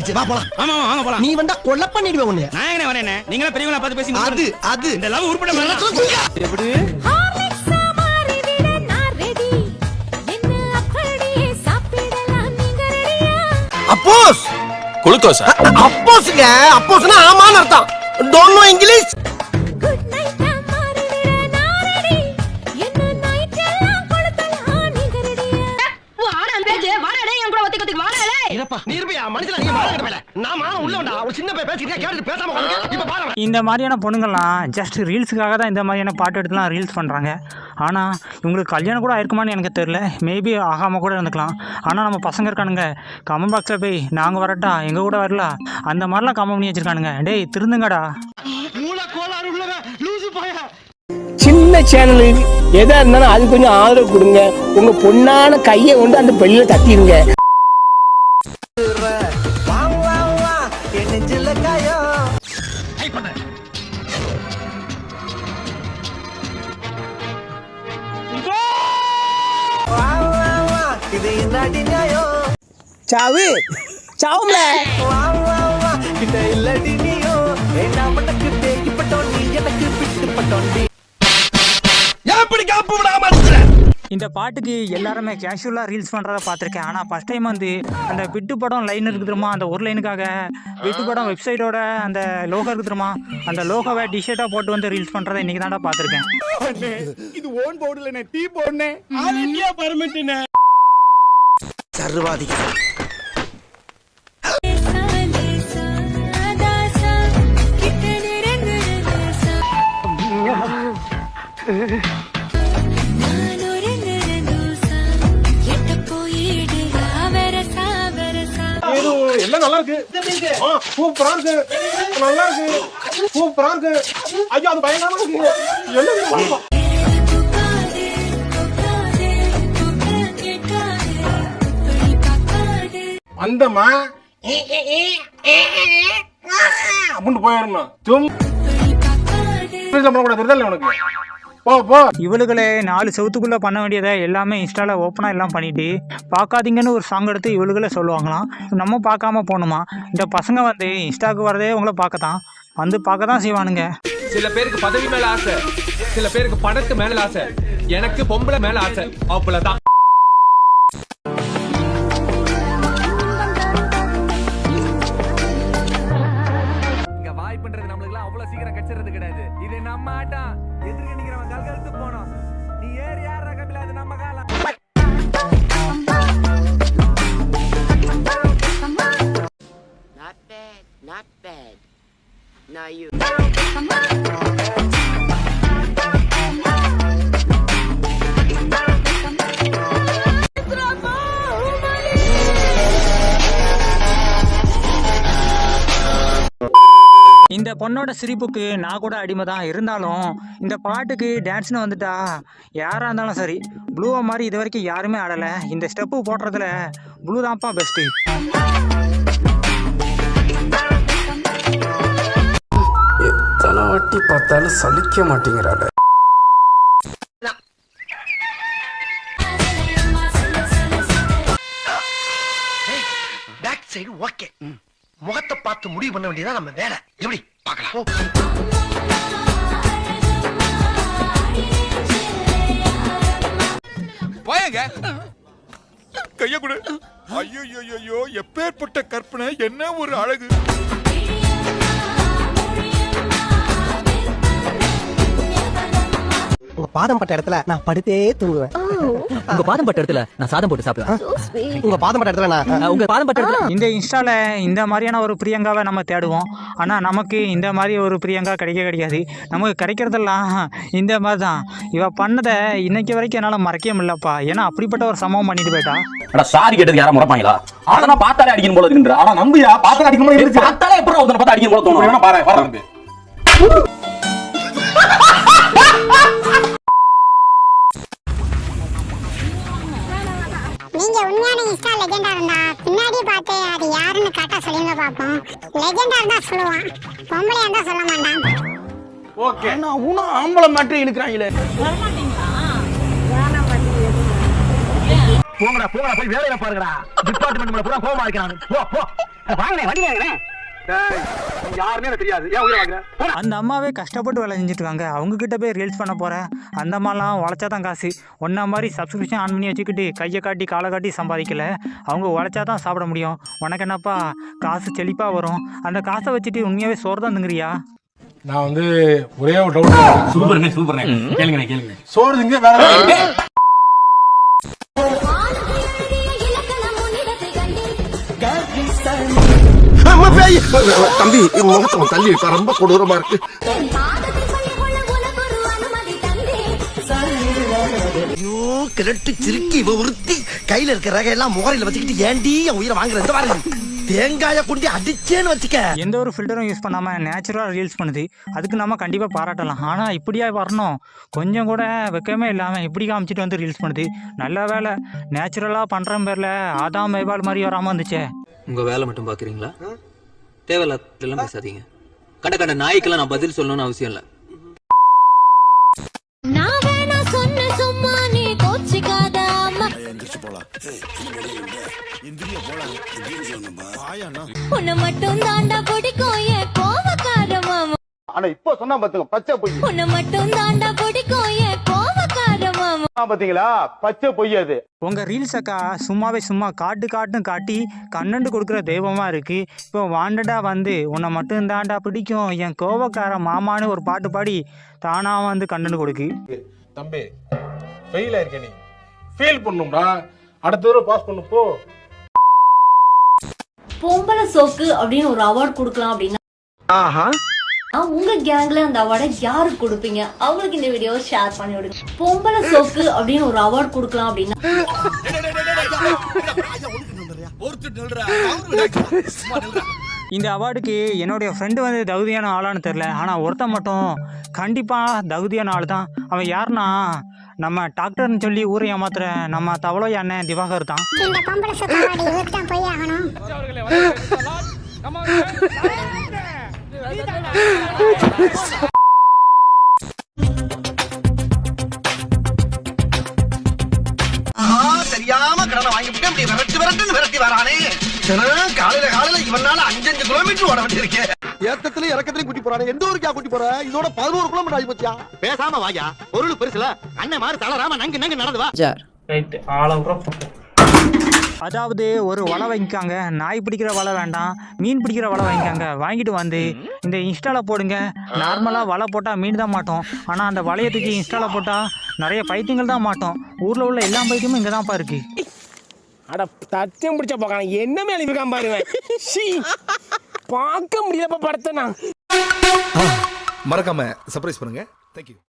ஆச்சு வா போலாம். ஆமா ஆமா வாங்க போலாம். நீ வந்தா கொலை பண்ணிடுவேன் உன்னை நான் எங்கனே வரேனே நீங்களா பெரியவங்களா பார்த்து பேசி அது அது. இந்த லவ் உருப்பட. என்ன ரெடியா அப்போஸ் குளுக்கோஸா அப்போஸ்ங்க அப்போஸ்னா ஆமான்னு அர்த்தம். டோன்ட் நோ இங்கிலீஷ் இந்த மாதிரியான பொண்ணுங்கள்லாம் ஜஸ்ட் ரீல்ஸுக்காக தான் இந்த மாதிரியான பாட்டு எடுத்துலாம் ரீல்ஸ் பண்ணுறாங்க ஆனால் இவங்களுக்கு கல்யாணம் கூட ஆயிருக்குமான்னு எனக்கு தெரில மேபி ஆகாமல் கூட இருந்துக்கலாம். ஆனால் நம்ம பசங்க இருக்கானுங்க. கமெண்ட் பாக்ஸில் போய் நாங்கள் வரட்டா? எங்கள் கூட வரல? அந்த மாதிரிலாம் கமெண்ட் பண்ணி வச்சுருக்கானுங்க. டேய் திருந்துங்கடா. சின்ன சேனல் எதா இருந்தாலும் அது கொஞ்சம் ஆதரவு கொடுங்க. உங்க பொண்ணான கையை கொண்டு அந்த பெல்லில தட்டிடுங்க சாவு. சாவும்ல. எப்படி காப்பு விடாம இருக்கிற இந்த பாட்டுக்கு எல்லாருமே கேஷுவலாக ரீல்ஸ் பண்ணுறத பார்த்துருக்கேன். ஆனால் ஃபஸ்ட் டைம் வந்து அந்த விட்டு படம் லைன் இருக்குது தெரியுமா? அந்த ஒரு லைனுக்காக விட்டு படம் வெப்சைட்டோட அந்த லோகோ இருக்குது தெரியுமா? அந்த லோகோவை டிஷர்ட்டாக போட்டு வந்து ரீல்ஸ் பண்ணுறதை இன்றைக்கி தான்டா பார்த்துருக்கேன் லேசா, தாசா, கிட்ட நெருங்குது லேசா. நான் எல்லாம் நல்லா இருக்கு. சூப்பரா இருக்கு. நல்லா இருக்கு. சூப்பரா இருக்கு. ஐயோ அது பயங்கரமா இருக்கு. அந்தம்மா அப்படின்னு போயிடணும். சும். பண்ணக்கூடாது உனக்கு? போ போ. இவளுகளே நாலு செவத்துக்குள்ளே பண்ண வேண்டியதை எல்லாமே இன்ஸ்டாவில் ஓப்பனாக எல்லாம் பண்ணிட்டு பார்க்காதீங்கன்னு ஒரு சாங் எடுத்து இவளுகளே சொல்லுவாங்களாம். நம்ம பார்க்காம போகணுமா? இந்த பசங்க வந்து இன்ஸ்டாவுக்கு வரதே உங்களை பார்க்க தான் வந்து பார்க்க தான் செய்வானுங்க. சில பேருக்கு பதவி மேல ஆசை சில பேருக்கு பணத்து மேல ஆசை எனக்கு பொம்பளை மேல ஆசை அவ்வளவுதான். நம்ம ஆட்டம் எதிர்க்க நிக்கிறவன் கழுத்து போனோம் நீ ஏறி யார் கபில அது நம்ம காலம் Not bad, not bad. Now you. இந்த பொண்ணோட சிரிப்புக்கு நான் கூட அடிமை தான் இருந்தாலும் இந்த பாட்டுக்கு டான்ஸ்னு வந்துட்டா யாராக இருந்தாலும் சரி ப்ளூவை மாதிரி இது வரைக்கும் யாருமே ஆடலை. இந்த ஸ்டெப்பு போடுறதுல ப்ளூ தான்ப்பா பெஸ்ட்டு எத்தனை வாட்டி பார்த்தாலும் சலிக்க மாட்டேங்கிறாள். பேக் சைடு ஓகே முகத்தை பார்த்து முடிவு பண்ண வேண்டியதா நம்ம வேலை. எப்படி? பார்க்கலாம். போயங்க. கைய கொடு. ஐயோ ஐயோ எப்பேற்பட்ட கற்பனை என்ன ஒரு அழகு. உங்க பாதம் பட்ட இடத்துல நான் படுத்தே தூங்குவேன். உங்க பாதம் பட்ட இடத்துல நான் சாதம் போட்டு சாப்பிடுவேன். உங்க பாதம் பட்ட இடத்துல நான் உங்க பாதம் பட்ட இடத்துல இந்த இன்ஸ்டாவில் இந்த மாதிரியான ஒரு பிரியங்காவை நம்ம தேடுவோம். ஆனால் நமக்கு இந்த மாதிரி ஒரு பிரியங்கா கிடைக்க கிடைக்காது. நமக்கு கிடைக்கிறதெல்லாம் இந்த மாதிரி தான் இவ பண்ணதை இன்னைக்கு வரைக்கும் என்னால் மறக்கவே முடியலப்பா. ஏன்னா அப்படிப்பட்ட ஒரு சம்பவம் பண்ணிட்டு போயிட்டா. அட சாரி கேட்டதுக்கு யாரா முறப்பாங்களா? அதெல்லாம் பார்த்தாலே அடிக்கணும் போல இருக்குன்ற. ஆனா நம்பியா பார்த்தாலே அடிக்கணும் போல இருக்கு பார்த்தாலே எப்படி பார்த்து அடிக்கணும் போல தோணும். பாரு பாரு லெஜெண்டா இருந்தா பின்னாடி பார்த்து அது யாருன்னு காட்டா சொல்லுங்க பாப்போம். லெஜெண்டா இருந்தா சொல்லுவான். பொம்பளையா இருந்தா சொல்ல மாட்டான். ஓகே. நான் உனும் ஆம்பளை மட்டும் இழுக்கிறாங்களே. போங்கடா போங்கடா போய் வேலையில பாருங்கடா. டிபார்ட்மெண்ட் பூரா கோவமா இருக்கிறான். போ போ. ஏன் உயிரை வாங்குற அந்த அம்மாவே கஷ்டப்பட்டு வேலை செஞ்சுட்டு இருக்காங்க. அவங்க கிட்ட போய் ரீல்ஸ் பண்ண போகிறேன் அந்த அம்மாலாம் உழைச்சா தான் காசு. ஒன்றா மாதிரி சப்ஸ்கிரிப்ஷன் ஆன் பண்ணி வச்சுக்கிட்டு கையை காட்டி காலை காட்டி சம்பாதிக்கல. அவங்க உழைச்சா தான் சாப்பிட முடியும். உனக்கு என்னப்பா? காசு செழிப்பாக வரும். அந்த காசை வச்சுட்டு உண்மையாகவே சோறு தான் திங்குறியா நான் வந்து ஒரே ஒரு டவுட் சூப்பர்ண்ணே சூப்பர்ண்ணே. கேளுங்கண்ணே கேளுங்க சோறு திங்க வேற தம்பி முகத்தை தள்ளி ரொம்ப கொடூரமா இருக்கு. ஐயோ கிரட்டு சிரிக்கி இவ ஒருத்தி கையில இருக்கிற ரகையெல்லாம் முகரையில வச்சுக்கிட்டு ஏண்டி என் உயிரை வாங்குற இந்த பாருங்க. தேங்காய கொண்டு அடிச்சேன்னு வச்சுக்க. எந்த ஒரு ஃபில்டரும் யூஸ் பண்ணாமல் நேச்சுரலாக ரீல்ஸ் பண்ணுது. அதுக்கு நம்ம கண்டிப்பாக பாராட்டலாம். ஆனால் இப்படியா வரணும்? கொஞ்சம் கூட வெக்கமே இல்லாமல் இப்படி காமிச்சிட்டு வந்து ரீல்ஸ் பண்ணுது. நல்ல வேலை. நேச்சுரலாக பண்ணுற பேரில் ஆதாம் மேபால் மாதிரி வராமல் இருந்துச்சே. உங்க வேலை மட்டும் பாக்குறீங்களா? தேவையில்லாம் பேசாதீங்க. கண்ட கண்ட நாய்க்கெல்லாம் நான் பதில் சொல்லணும்னு அவசியம் இல்லை. ஆனா இப்போ சொன்னா பாத்துங்க பச்சை பொய் உன்னை மட்டும் தாண்டா பிடிக்கும். பாத்தீங்களா? பச்சை பொய் அது. உங்கள் ரீல்ஸ் அக்கா சும்மாவே சும்மா காட்டு காட்டுன்னு காட்டி கண்ணண்டு கொடுக்குற தெய்வமாக இருக்குது இப்போ வாண்டடாக வந்து உன்னை மட்டும் தாண்டா பிடிக்கும். என் கோவக்கார மாமான்னு ஒரு பாட்டு பாடி தானாக வந்து கண்ணண்டு கொடுக்கு. தம்பி ஃபெயில் ஆயிருக்க நீ. ஃபெயில் பண்ணும்டா. அடுத்த தடவை பாஸ் பண்ணு போ. பொம்பளை சோக்கு அப்படின்னு ஒரு அவார்ட் கொடுக்கலாம் அப்படின்னா ஆஹா. உங்க கேங்ல அந்த அவார்டை யாருக்கு கொடுப்பீங்க? அவங்களுக்கு இந்த வீடியோ ஷேர் பண்ணி விடுங்க. பொம்பளை சோக்கு அப்படின்னு ஒரு அவார்ட் கொடுக்கலாம் அப்படின்னா இந்த அவார்டுக்கு என்னுடைய ஃப்ரெண்டு வந்து தகுதியான ஆளான்னு தெரில ஆனால் ஒருத்தன் மட்டும் கண்டிப்பாக தகுதியான ஆள் தான். அவன் யாருன்னா நம்ம டாக்டர்னு சொல்லி ஊரை ஏமாத்துற நம்ம தவளை அண்ணன் திவாகர் தான். இந்த பொம்பளை சோக்கு அவார்டு இவருக்கு தான் போய் ஆகணும். தெரியாம கடனை வாங்கிவிட்டு அப்படி விரட்டி விரட்டுன்னு விரட்டி வரானே தினம் காலையில காலையில இவனால அஞ்சஞ்சு கிலோமீட்டர் ஓட வேண்டியிருக்கு ஏத்தத்திலயும் இறக்கத்திலயும் கூட்டி போறானே எந்த ஊருக்கா கூட்டி போற இதோட பதினோரு கிலோமீட்டர் ஆகி போச்சியா பேசாம வாயா. பொருள் பெருசுல. அண்ணன் மாதிரி தளராம நங்கு நங்கு நடந்து வா ரைட்டு ஆளவுற அதாவது ஒரு வலை வாங்கிக்காங்க. நாய் பிடிக்கிற வலை வேண்டாம். மீன் பிடிக்கிற வலை வாங்கிக்காங்க. வாங்கிட்டு வந்து இந்த இன்ஸ்டாவில் போடுங்க. நார்மலாக வலை போட்டால் மீன் தான் மாட்டோம். ஆனால் அந்த வலையை தூக்கி இன்ஸ்டாவில் போட்டால் நிறைய பைத்தியங்கள் தான் மாட்டோம். ஊரில் உள்ள எல்லா பைத்தியமும் இங்கே தான்ப்பா இருக்குது அட தச்சம் பிடிச்ச போக்கான என்ன மேல இருக்கான் பாருவேன் சீ பார்க்க முடியலப்பா படத்தை நான். மறக்காம சர்ப்ரைஸ் பண்ணுங்க. தேங்க்யூ